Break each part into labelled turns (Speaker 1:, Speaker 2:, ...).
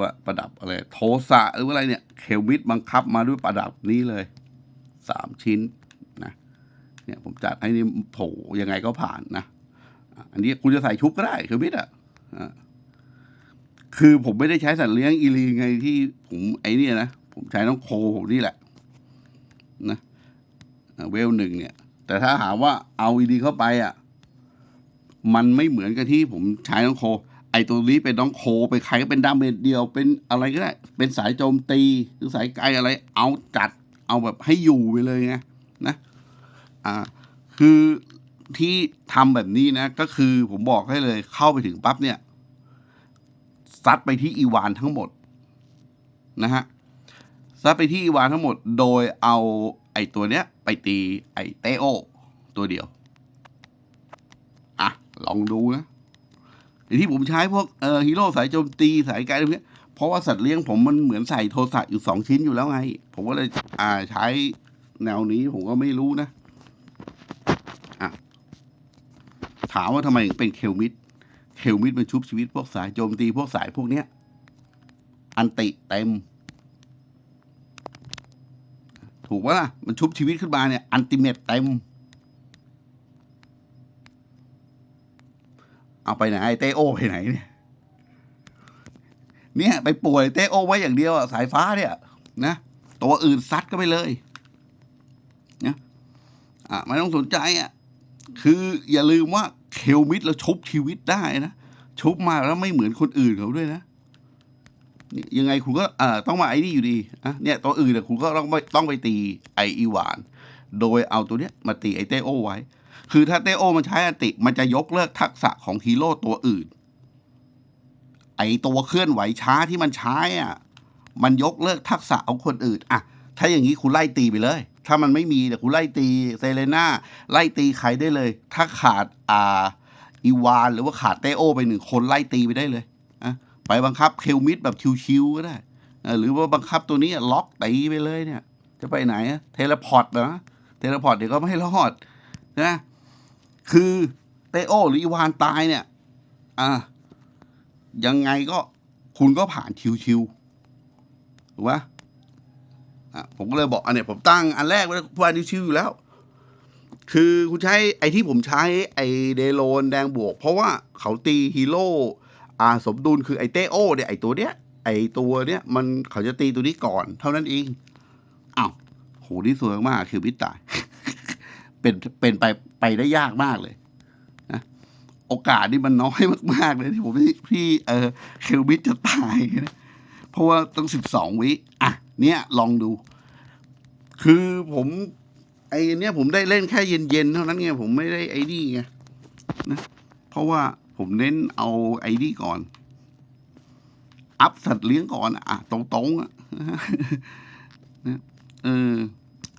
Speaker 1: ว่าประดับอะไร โทสะหรือว่าอะไรเนี่ย เคลวิทบังคับมาด้วยประดับนี้เลยสามชิ้นนะเนี่ยผมจัดให้นี่โถยังไงก็ผ่านนะ อันนี้คุณจะใส่ชุบก็ได้เคลวิทอะคือผมไม่ได้ใช้สัตว์เลี้ยงอีลีไงที่ผมไอ้นี่นะผมใช้น้องโคผมนี่แหละนะอะเวลหนึ่งเนี่ย แต่ถ้าหาว่าเอาอีดีเข้าไปอะ มันไม่เหมือนกับที่ผมใช้น้องโค ไอตัวนี้เป็นน้องโคไปใครก็เป็นดาเมจเดียว เป็นอะไรก็ได้ เป็นสายโจมตีหรือสายไกลอะไร เอาจัดเอาแบบให้อยู่ไปเลยไงนะอ่าคือที่ทำแบบนี้นะ ก็คือผมบอกให้เลยเข้าไปถึงปั๊บเนี่ยซัดไปที่อีวานทั้งหมดนะฮะซัดไปที่อีวานทั้งหมด โดยเอาไอตัวเนี้ย ไปตีไอเตโอ ตัวเดียว อะ ลองดูนะ ไอที่ผมใช้พวกเอ่อฮีโร่สายโจมตีสายไกลอะไรพวกเนี้ยเพราะว่าสัตว์เลี้ยงผมมันเหมือนใส่โทรศัพท์อยู่สองชิ้นอยู่แล้วไง ผมก็เลยอ่าใช้แนวนี้ผมก็ไม่รู้นะอะถามว่าทำไมถึงเป็นเคลมิดเคลมิดมันชุบชีวิตพวกสายโจมตีพวกสายพวกเนี้ย อันติเต็ม ถูกปะล่ะ มันชุบชีวิตขึ้นมาเนี่ย อันติเมตเต็ม เอาไปไหนไอ้เตโอไปไหนเนี่ยเนี่ยไปป่วยเตโอไว้อย่างเดียวอะสายฟ้าเนี่ย นะตัวอื่นซัดก็ไปเลยนะอะไม่ต้องสนใจอะคืออย่าลืมว่าเคลมิดเราชุบชีวิตได้นะชุบมาแล้วไม่เหมือนคนอื่นเขาด้วยนะยังไงคุณก็เอ่อต้องมาไอ้นี่อยู่ดีอะเนี่ยตัวอื่นเนี่ยคุณก็ต้องไปต้องไปตีไออีวาน โดยเอาตัวเนี้ยมาตีไอเตโอไว้ คือถ้าเตโอมันใช้อติมันจะยกเลิกทักษะของฮีโร่ตัวอื่น ไอตัวเคลื่อนไหวช้าที่มันใช้อะ มันยกเลิกทักษะของคนอื่นอะถ้าอย่างนี้คุณไล่ตีไปเลย ถ้ามันไม่มีแต่คุณไล่ตีเซเลน่าไล่ตีใครได้เลย ถ้าขาดอ่าอีวานหรือว่าขาดเตโอไปหนึ่งคนไล่ตีไปได้เลยอะไปบังคับเคลมิดแบบชิวๆก็ได้หรือว่าบังคับตัวนี้ล็อกตีไปเลยเนี่ย จะไปไหนอะเทเลพอร์ตนะเทเลพอร์ตเดี๋ยวก็ไม่รอด นะคือเตโอหรืออีวานตายเนี่ย อะยังไงก็คุณก็ผ่านชิวๆถูกปะอะผมก็เลยบอกอันเนี้ยผมตั้งอันแรกไว้ผ่านชิวๆอยู่แล้ว คือคุณใช้ไอที่ผมใช้ไอเดโลนแดงบวก เพราะว่าเขาตีฮีโร่อ่าสมดุลคือไอเตโอเนี่ยไอตัวเนี้ยไอตัวเนี้ยมันเขาจะตีตัวนี้ก่อน เท่านั้นเองอ้าวโหนี่สวยมากคือพิตาย เป็นเป็นไปไปได้ยากมากเลยนะโอกาสนี่มันน้อยมาก ๆ เลยที่ผมพี่เออเคลวิทจะตายนะเพราะว่าต้องสิบสองวิอะเนี่ยลองดู คือผมไอ้เนี้ยผมได้เล่นแค่เย็น ๆ เท่านั้นไงผมไม่ได้ไอ้นี่ไงนะเพราะว่าผมเน้นเอาไอ้นี่ก่อน อัพสัตว์เลี้ยงก่อนอะอะ ตรงๆอะนะเออ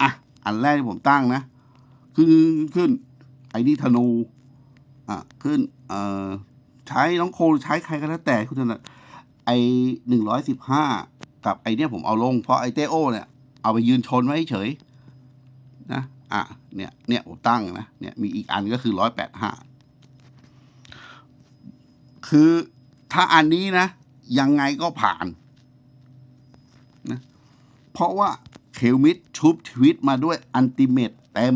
Speaker 1: อะ อันแรกที่ผมตั้งนะ ขึ้นขึ้น ไอ้นี่ธนู อะ ขึ้น เอ่อ ใช้น้องโคใช้ใครก็แล้วแต่คุณถนัดไอ้หนึ่งร้อยสิบห้ากับไอ้เนี่ยผมเอาลง เพราะไอ้เตโอเนี่ย เอาไปยืนชนไว้เฉย นะ อะ เนี่ย เนี่ยผมตั้งนะ เนี่ย มีอีกอันก็คือร้อยแปดห้า คือถ้าอันนี้นะ ยังไงก็ผ่าน นะ เพราะว่าเคลมิดชุบชีวิตมาด้วยอันติเมตเต็ม